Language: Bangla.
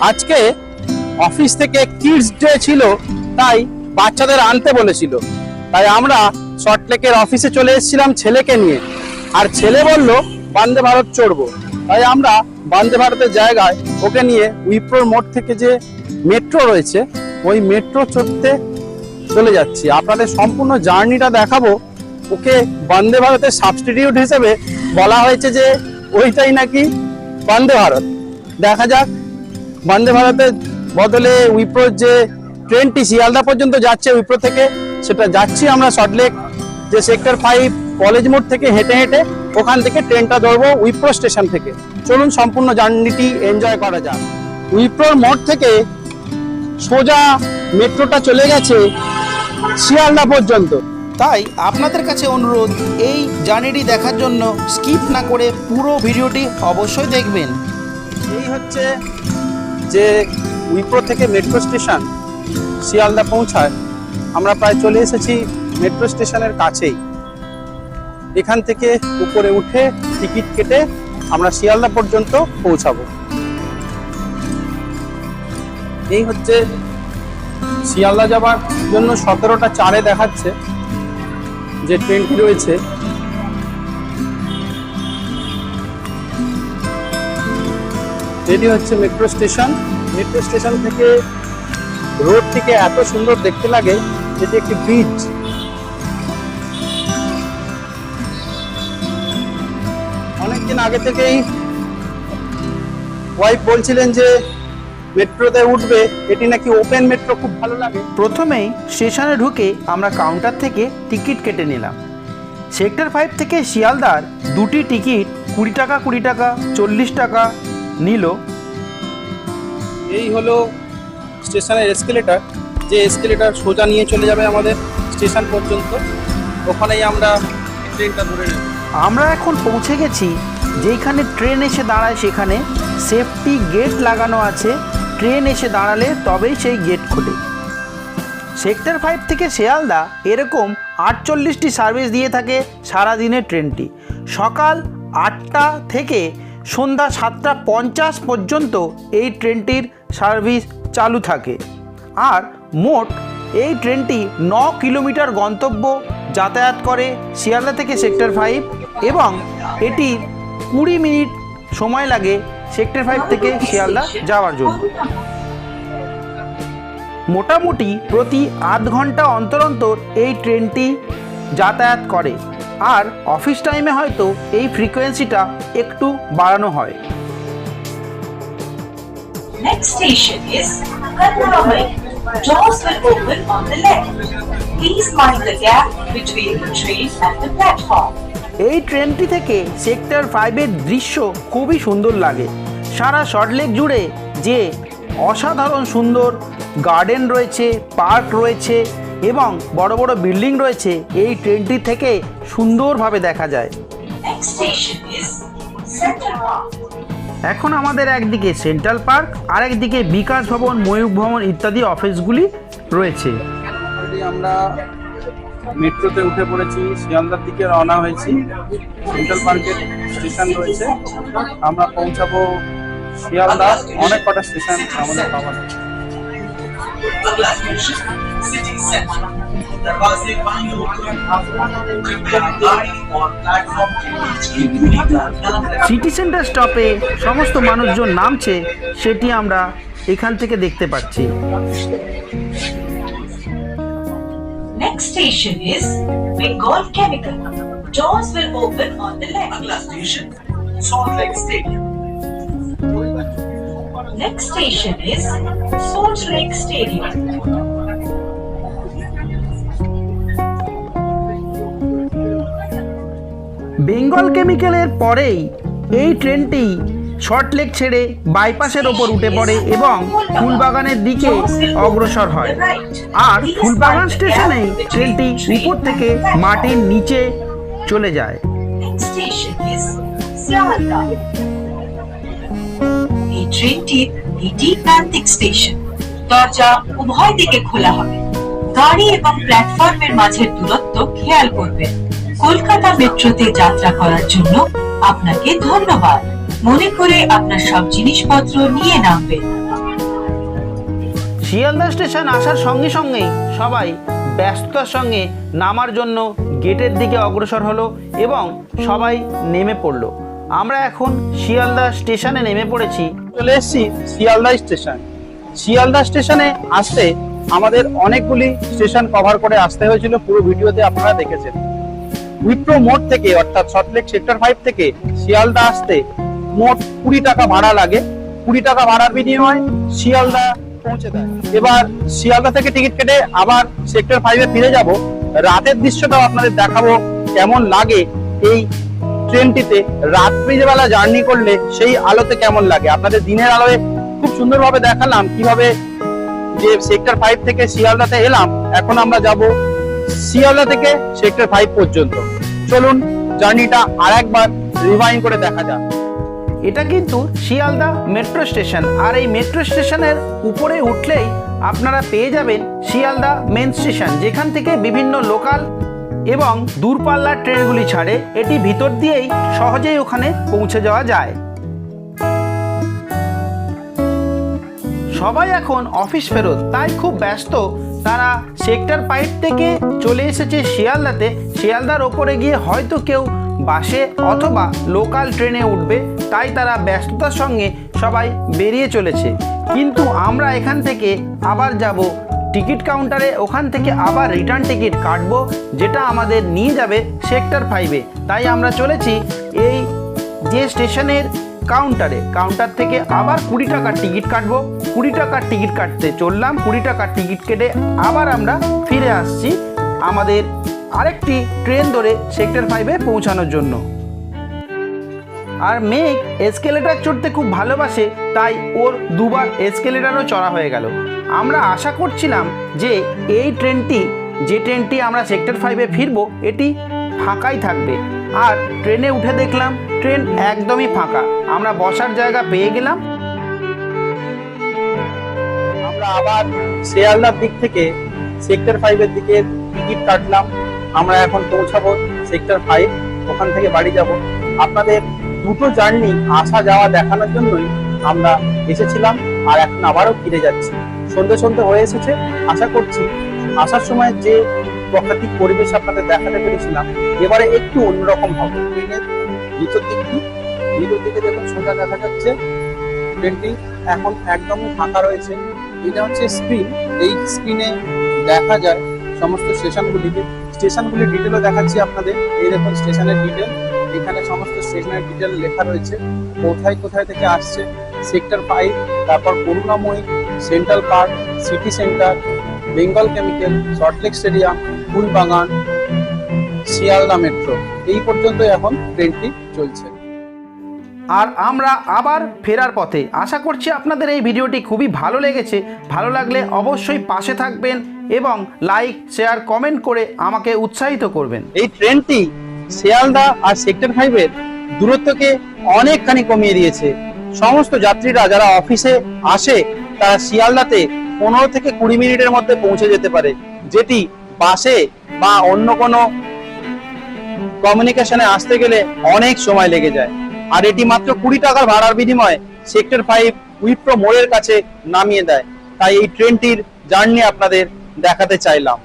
আজকে অফিস থেকে কিডস ডে ছিল, তাই বাচ্চাদের আনতে বলেছিল। তাই আমরা সল্টলেকের অফিসে চলে এসেছিলাম ছেলেকে নিয়ে। আর ছেলে বলল, বন্দে ভারত চড়বো। তাই আমরা বন্দে ভারতের জায়গায় ওকে নিয়ে উইপ্রোর মোড় থেকে যে মেট্রো রয়েছে, ওই মেট্রো চড়তে চলে যাচ্ছি। আপনাদের সম্পূর্ণ জার্নিটা দেখাবো। ওকে বন্দে ভারতের সাবস্টিটিউট হিসেবে বলা হয়েছে যে, ওইটাই নাকি বন্দে ভারত। দেখা যাক বন্দে ভারতের বদলে উইপ্রোর যে ট্রেনটি শিয়ালদা পর্যন্ত যাচ্ছে উইপ্রো থেকে সেটা যাচ্ছি আমরা সল্টলেক যে সেক্টর ফাইভ কলেজ মোড় থেকে হেঁটে হেঁটে ওখান থেকে ট্রেনটা ধরবো উইপ্রো স্টেশন থেকে। চলুন সম্পূর্ণ জার্নিটি এনজয় করা যাক। উইপ্রোর মোড় থেকে সোজা মেট্রোটা চলে গেছে শিয়ালদা পর্যন্ত। তাই আপনাদের কাছে অনুরোধ এই জার্নিটি দেখার জন্য স্কিপ না করে পুরো ভিডিওটি অবশ্যই দেখবেন। এই হচ্ছে যে উইপ্রো থেকে মেট্রো স্টেশন শিয়ালদা পৌঁছায়, আমরা প্রায় চলে এসেছি মেট্রো স্টেশনের কাছেই। এখান থেকে উপরে উঠে টিকিট কেটে আমরা শিয়ালদা পর্যন্ত পৌঁছাবো। এই হচ্ছে শিয়ালদা যাবার জন্য সতেরোটা চারে দেখাচ্ছে যে ট্রেনটি রয়েছে। এটি হচ্ছে মেট্রো স্টেশন মেট্রো স্টেশন থেকে রোডটিকে এত সুন্দর দেখতে লাগে, যেটি একটি ব্রিজ অনেকদিন আগে থেকেই ওয়াইফ বলছিলেন যে মেট্রোতে উঠবে, এটি নাকি ওপেন মেট্রো খুব ভালো লাগে। প্রথমেই স্টেশনে ঢুকে আমরা কাউন্টার থেকে টিকিট কেটে নিলাম। সেক্টর ফাইভ থেকে শিয়ালদার দুটি টিকিট কুড়ি টাকা কুড়ি টাকা, চল্লিশ টাকা নিল। এই হলো স্টেশনের এসকেলেটার যে এসকেলেটার সোজা নিয়ে চলে যাবে আমাদের স্টেশন পর্যন্ত। ওখানেই আমরা ট্রেনটা ধরে নেব। আমরা এখন পৌঁছে গেছি যেখানে ট্রেন এসে দাঁড়ায় সেখানে। সেফটি গেট লাগানো আছে ট্রেন এসে দাঁড়ালে তবেই সেই গেট খোলে। সেক্টর ফাইভ থেকে শিয়ালদা এরকম আটচল্লিশটি সার্ভিস দিয়ে থাকে সারাদিনের ট্রেনটি সকাল আটটা থেকে সন্ধ্যা সাতটা পঞ্চাশ পর্যন্ত এই ট্রেনটির সার্ভিস চালু থাকে। আর মোট এই ট্রেনটি ন কিলোমিটার গন্তব্য যাতায়াত করে শিয়ালদা থেকে সেক্টর ফাইভ এবং এটি কুড়ি মিনিট সময় লাগে সেক্টর ফাইভ থেকে শিয়ালদা যাওয়ার জন্য। মোটামুটি প্রতি আধ ঘণ্টা অন্তর অন্তর এই ট্রেনটি যাতায়াত করে। আর অফিস টাইমে হয়তো এই ফ্রিকোয়েন্সিটা একটু বাড়ানো হয় Next station is Karnamai. Doors will open on the left. Please mind the gap between the train and the platform. এই ট্রেনটি থেকে সেক্টর ফাইভের দৃশ্য খুবই সুন্দর লাগে সারা সল্টলেক জুড়ে যে অসাধারণ সুন্দর গার্ডেন রয়েছে পার্ক রয়েছে এবং বড় বড় বিল্ডিং রয়েছে এই ট্রেনটি থেকে সুন্দরভাবে দেখা যায়. এখন আমাদের একদিকে সেন্ট্রাল পার্ক আর একদিকে বিকাশ ভবন ময়ূর ভবন ইত্যাদি অফিসগুলি রয়েছে। আমরা মেট্রোতে উঠে পড়েছি শিয়ালদার দিকে রওনা হয়েছি। সেন্ট্রাল পার্কের স্টেশন রয়েছে। আমরা পৌঁছাবো শিয়ালদা অনেক কটা স্টেশন আমাদের পাওয়া যায় Glasgow city centre. There was a city centre স্টপে সমস্ত মানুষজন নামছে সেটি আমরা এখান থেকে দেখতে পাচ্ছি Next station is Bengal Chemical. Doors will open on the left. Agla station, Salt Lake Stadium. Next station is Salt Lake Stadium. Bengal কেমিক্যালের পরেই এই ট্রেনটি শর্টলেক ছেড়ে বাইপাসের ওপর উঠে পড়ে এবং ফুলবাগানের দিকে অগ্রসর হয়। আর ফুলবাগান স্টেশনেই ট্রেনটি উপর থেকে মাটির নিচে চলে যায়। এই ট্রেনটির এটি প্রান্তিক স্টেশন দরজা উভয় দিকে খোলা হবে। গাড়ি এবং প্ল্যাটফর্মের মাঝের দূরত্ব খেয়াল করবেন। কলকাতা মেট্রোতে যাত্রা করার জন্য আপনাকে ধন্যবাদ। মনে করে আপনার সব জিনিসপত্র নিয়ে নামবেন। শিয়ালদা স্টেশন আসার সঙ্গে সঙ্গেই সবাই ব্যস্ততার সঙ্গে নামার জন্য গেটের দিকে অগ্রসর হলো এবং সবাই নেমে পড়ল। আমরা এখন শিয়ালদা স্টেশনে নেমে পড়েছি। চলে এসেছি শিয়ালদা স্টেশন। শিয়ালদা স্টেশনে আসতে আমাদের অনেকগুলি স্টেশন কভার করে আসতে হয়েছিল, পুরো ভিডিওতে আপনারা দেখেছেন। উইপ্রো মোড় থেকে, অর্থাৎ সল্টলেক সেক্টর ফাইভ থেকে শিয়ালদা আসতে মোট কুড়ি টাকা ভাড়া লাগে। কুড়ি টাকা ভাড়ার বিনিময়ে শিয়ালদা পৌঁছে দেয়। এবার শিয়ালদা থেকে টিকিট কেটে আবার সেক্টর ফাইভে ফিরে যাব। রাতের দৃশ্যটাও আপনাদের দেখাবো কেমন লাগে এই ট্রেনটিতে রাত্রিবেলা জার্নি করলে সেই আলোতে কেমন লাগে? আপনাদের দিনের আলোয় খুব সুন্দরভাবে দেখালাম কীভাবে যে সেক্টর ফাইভ থেকে শিয়ালদাতে এলাম। এখন আমরা যাব শিয়ালদা থেকে সেক্টর ফাইভ পর্যন্ত। চলুন জার্নিটা আর একবার রিভাইন করে দেখা যাক। এটা কিন্তু শিয়ালদা মেট্রো স্টেশন আর এই মেট্রো স্টেশনের উপরে উঠলেই আপনারা পেয়ে যাবেন শিয়ালদা মেন স্টেশন যেখান থেকে বিভিন্ন লোকাল এবং দূরপাল্লার ট্রেনগুলি ছাড়ে এটি ভিতর দিয়েই সহজেই ওখানে পৌঁছে যাওয়া যায়। সবাই এখন অফিস ফেরত, তাই খুব ব্যস্ত। তারা সেক্টর পাইপ থেকে চলে এসেছে শিয়ালদাতে। শিয়ালদার ওপরে গিয়ে হয়তো কেউ বাসে অথবা লোকাল ট্রেনে উঠবে, তাই তারা ব্যস্ততার সঙ্গে সবাই বেরিয়ে চলেছে। কিন্তু আমরা এখান থেকে আবার যাব টিকিট কাউন্টারে ওখান থেকে আবার রিটার্ন টিকিট কাটবো, যেটা আমাদের নিয়ে যাবে সেক্টর ফাইভে তাই আমরা চলেছি এই যে স্টেশনের কাউন্টারে। কাউন্টার থেকে আবার কুড়ি টাকার টিকিট কাটবো। কুড়ি টাকার টিকিট কাটতে চললাম। কুড়ি টাকার টিকিট কেটে আবার আমরা ফিরে আসছি আমাদের আরেকটি ট্রেন ধরে সেক্টর ফাইভে পৌঁছানোর জন্য। আর মেঘ এসকেলেটার চড়তে খুব ভালোবাসে, তাই ওর দুবার এসকেলেটারও চড়া হয়ে গেল। আমরা আশা করছিলাম যে এই ট্রেনটি, যে ট্রেনটি আমরা সেক্টর ফাইভে ফিরবো, এটি ফাঁকাই থাকবে। আর ট্রেনে উঠে দেখলাম, ট্রেন একদমই ফাঁকা। আমরা বসার জায়গা পেয়ে গেলাম। আমরা আবার শিয়ালদার দিক থেকে সেক্টর ফাইভের দিকে টিকিট কাটলাম। আমরা এখন পৌঁছাবো সেক্টর ফাইভ ওখান থেকে বাড়ি যাব। আপনাদের দুটো জার্নি আসা যাওয়া দেখানোর জন্যই আমরা এসেছিলাম আর এখন আবারও ফিরে যাচ্ছি। সন্ধ্যে সন্ধে হয়ে এসেছে। আশা করছি আসার সময় যে প্রাকৃতিক পরিবেশ আপনাদের দেখাতে পেরেছিলাম, এবারে একটু অন্যরকম হবে। ট্রেনের ভিতর দিকটি, ভিতর দিকে দেখুন সোজা দেখা যাচ্ছে। ট্রেনটি এখন একদমই ফাঁকা রয়েছে। এটা হচ্ছে স্ক্রিন এই স্ক্রিনে দেখা যায় সমস্ত স্টেশনগুলিকে স্টেশনগুলির ডিটেলও দেখাচ্ছি আপনাদের। এই দেখুন স্টেশনের ডিটেল এখানে সমস্ত স্টেশনের ডিটেল লেখা রয়েছে কোথায় কোথায় থেকে আসছে সেক্টর ফাইভ তারপর Karunamoyee central park city centre Bengal chemical Salt Lake stadium Phoolbagan Sealdah metro এই পর্যন্ত এখন ট্রেনটি চলছে। আর আমরা আবার ফেরার পথে। আশা করছি আপনাদের এই ভিডিওটি খুবই ভালো লেগেছে। ভালো লাগলে অবশ্যই পাশে থাকবেন এবং লাইক শেয়ার কমেন্ট করে আমাকে উৎসাহিত করবেন। এই ট্রেনটি শিয়ালদা আর সেক্টর ফাইভের দূরত্বকে অনেকখানি কমিয়ে দিয়েছে। সমস্ত যাত্রীরা যারা অফিসে আসে, তারা শিয়ালদাতে পনেরো থেকে কুড়ি মিনিটের মধ্যে পৌঁছে যেতে পারে। যেটি বাসে বা অন্য কোনো কমিউনিকেশনে আসতে গেলে অনেক সময় লেগে যায়। আর এটি মাত্র কুড়ি টাকার ভাড়ার বিনিময়ে সেক্টর ফাইভ উইপ্রো মোড়ের কাছে নামিয়ে দেয়। তাই এই ট্রেনটির জার্নি আপনাদের দেখাতে চাইলাম।